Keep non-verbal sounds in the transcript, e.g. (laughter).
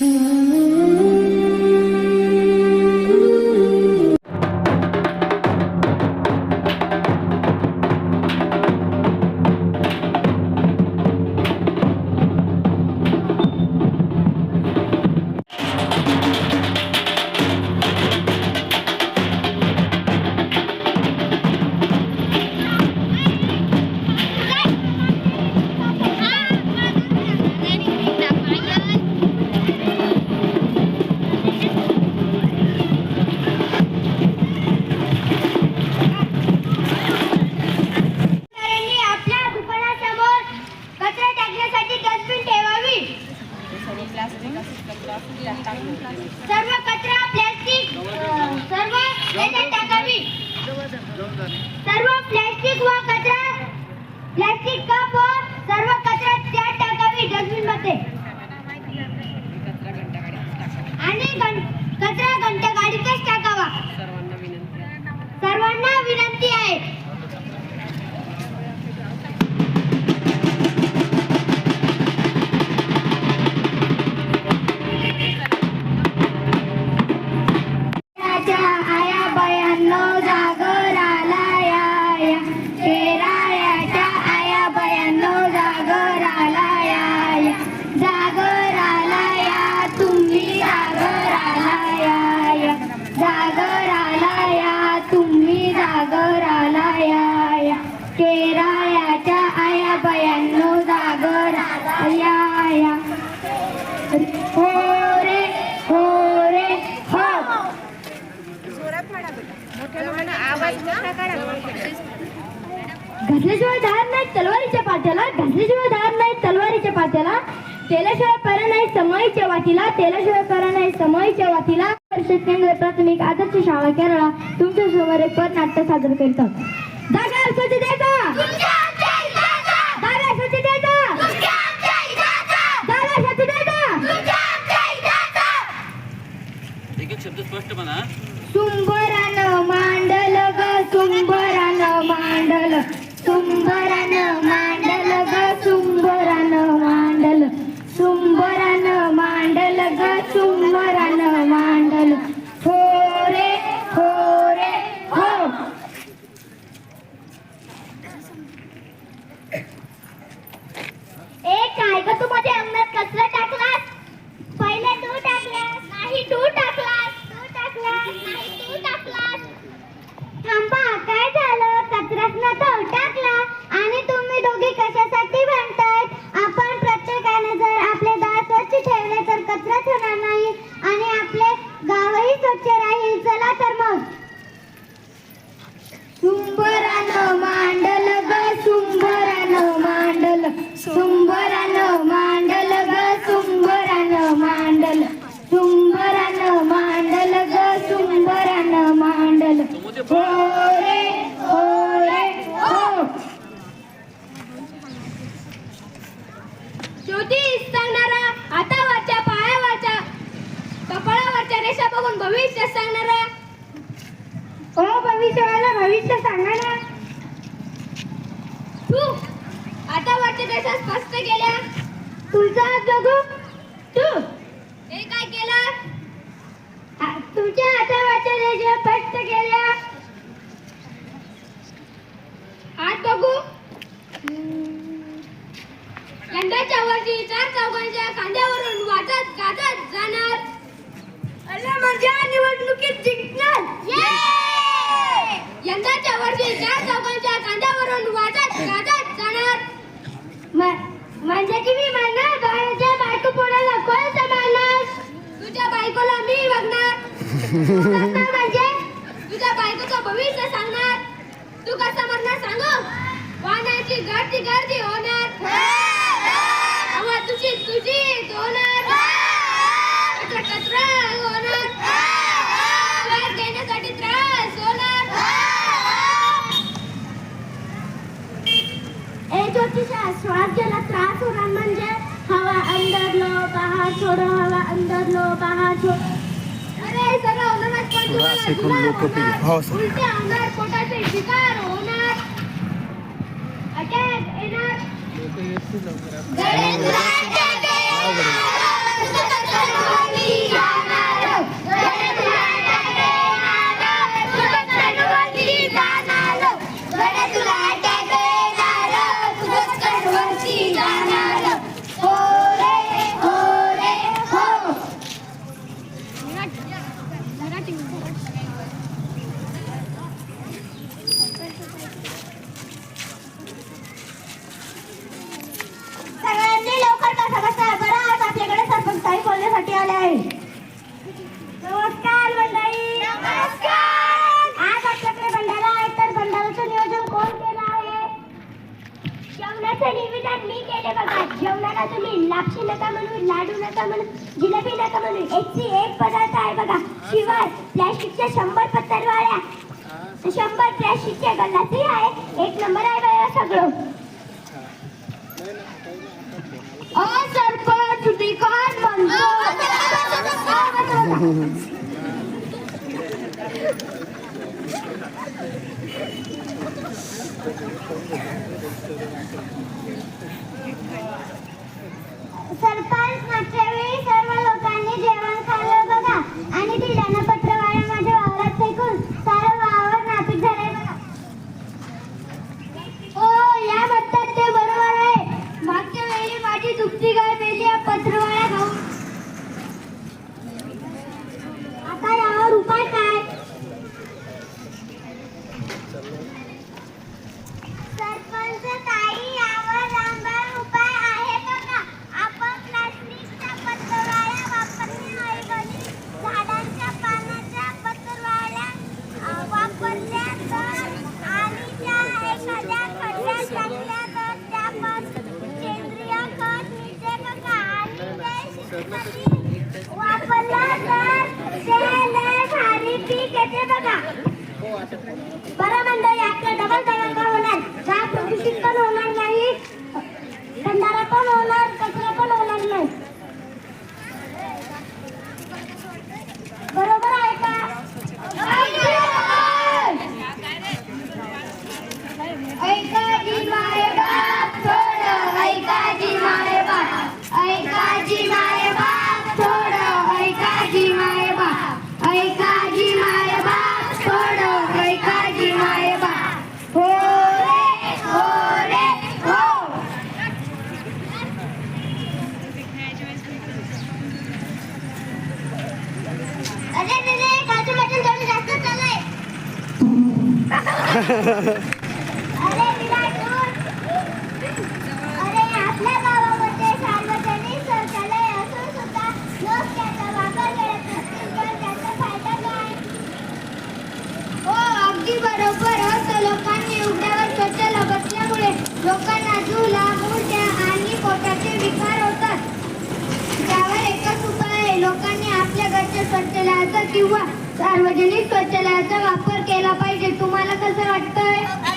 Mm-hmm. जागर या या. हो रे हो रे हो. धार नाही तलवारीच्या पात्याला घातल्याशिवाय धार नाही तलवारीच्या पात्याला तेलाशिवाय परा नाही समयीच्या वाटीला तेलाशिवाय परा नाही समयीच्या वाटीला. केंद्र प्राथमिक आदर्श शाळा केरळा तुमच्यासमोर एक पथनाट्य सादर करतात जागा स्वच्छतेचा जागा स्वच्छतेचा जागा स्वच्छतेचा एक एक शब्द स्पष्ट म्हणा सुंबरानं मांडल ग सुंबरानं मांडल सुंबरानं मांडल ग सुंबरानं मांडल सुंबरानं मांडल ग सुंबरानं मांडल हो रे हो रे हो ए काय ग तू माझ्या अंगणात कचरा टाकलास पहिले तू टाकलास नाही तू टाकलास तू टाकलास नाही तू टाकलास थांबा काय झालं कचराच ना तो टाकला आणि तुम्ही दोघे कशासाठी भांडताय आपण प्रत्येकाने जर आपले दार स्वच्छ ठेवले तर कचराच होणार नाही आणि आपले गावही स्वच्छ राहील चला तर मग सुंबरानं मांडल ग सुंबरानं मांडल सुंबरानं मांडल ग सुंबरानं मांडल. सुंबरानं मांडल ग सुंबरानं मांडल. हो रे हो रे हो. ज्योतिष सांगणारा हातावरच्या पायावरच्या कपाळावरच्या रेषा बघून भविष्य सांगणारा. हो भविष्यवाला भविष्य सांगा ना तू आता वरच्या देशात स्पष्ट केल्या? तुझा बघू? तू. हे काय केलं? आ, तुमच्या हातावरच्या रेषा स्पष्ट केल्या. हात बघू. यंदाच्या वर्षी चार चौघांच्या खांद्यावरून वाचत गाजत जाणार. अरे माझ्या निवडणुकीत जिंकणार. यंदाच्या वर्षी चार चौघांच्या खांद्यावरून वाजत गाजत जाणार की मी म्हणणार? बाळाच्या बायको पोराला कोण सांभाळणार? तुझ्या बायकोला मी बघणार. म्हणजे? तुझ्या बायकोचं भविष्य सांगणार. तू कसं मरणार सांगू? वाहनाची गर्दी गर्दी होणार. तुझी तुझी कहा छो अरे सगळं औरंगाबाद पण तुम्हाला होणार हो. सर उलटे औरंगाबाद पोटाचे शिकार होणार अटॅक येणार गणेश आले आहे नमस्कार मंडळी. नमस्कार. आज आपल्याकडे भंडारा आहे तर भंडाराचं नियोजन कोण केलं आहे? जेवणाचं निवेदन मी केले बघा. जेवणाला तुम्ही लापशी नका म्हणू लाडू नका म्हणू जिलेबी नका म्हणू. एकशे एक पदार्थ आहे बघा. शिवाय प्लॅस्टिकच्या शंभर पत्तरवाळ्या. शंभर प्लॅस्टिकच्या गल्लासही आहे. एक नंबर आहे बघा सगळं. down. (laughs) Thank. बरं मंडळी यात डबल धमाका होणार? चहा प्रदूषित पण होणार नाही भंडारा पण होणार हो, हो. लोकांनी बसल्यामुळे लोकांना झुला मुळत्या आणि पोटाचे विकार होतात. त्यावर एकच उपाय आहे. लोकांनी आपल्या घरच्या शौचालयाचा किंवा सार्वजनिक शौचालयाचा वापर केला पाहिजे. तुम्हाला कसं वाटतंय?